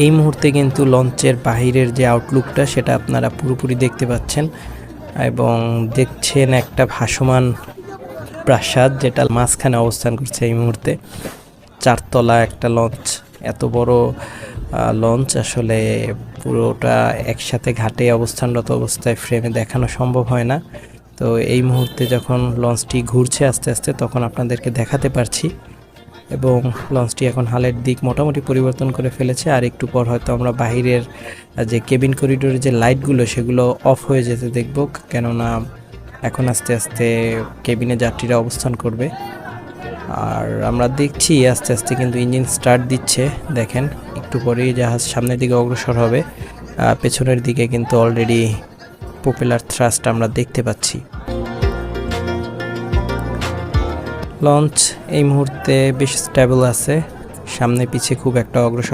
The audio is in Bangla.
এই মুহূর্তে কিন্তু লঞ্চের বাহিরের যে আউটলুকটা সেটা আপনারা পুরোপুরি দেখতে পাচ্ছেন এবং দেখছেন একটা ভাসমান প্রাসাদ যেটা মাঝখানে অবস্থান করছে এই মুহূর্তে। চারতলা একটা লঞ্চ, এত বড় লঞ্চ আসলে পুরোটা একসাথে ঘাটে অবস্থানরত অবস্থায় ফ্রেমে দেখানো সম্ভব হয় না। তো এই মুহূর্তে যখন লঞ্চটি ঘুরছে আস্তে আস্তে, তখন আপনাদেরকে দেখাতে পারছি। এবং লঞ্চটি এখন হালের দিক মোটামুটি পরিবর্তন করে ফেলেছে। আর একটু পর হয়তো আমরা বাহিরের যে কেবিন করিডোরের যে লাইটগুলো, সেগুলো অফ হয়ে যেতে দেখব। কেননা এখন আস্তে আস্তে কেবিনে যাত্রীরা অবস্থান করবে। আর আমরা দেখছি আস্তে আস্তে কিন্তু ইঞ্জিন স্টার্ট দিচ্ছে। দেখেন, একটু পরেই জাহাজ সামনের দিকে অগ্রসর হবে। পেছনের দিকে কিন্তু অলরেডি পপুলার থ্রাস্ট আমরা দেখতে পাচ্ছি। লঞ্চ এই মুহূর্তে বেশ স্টেবল আছে। সামনে পিছে খুব একটা অগ্রসর